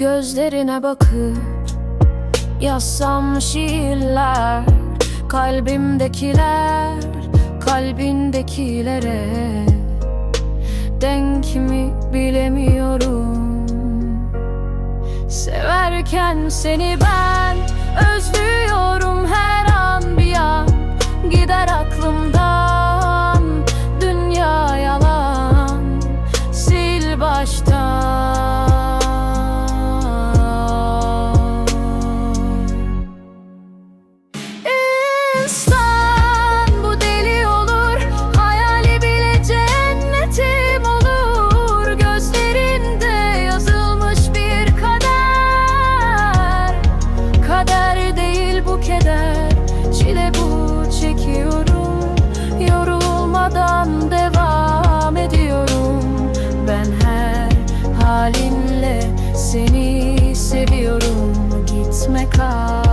Gözlerine bakıp yazsam şiirler Kalbimdekiler kalbindekilere. Denk mi bilemiyorum. Severken seni ben İnsan bu deli olur. Hayali bile cennetim olur. Gözlerinde yazılmış bir kader. Kader değil bu keder. Çile bu çekiyorum. Yorulmadan devam ediyorum. Ben her halimle seni seviyorum. Gitme kal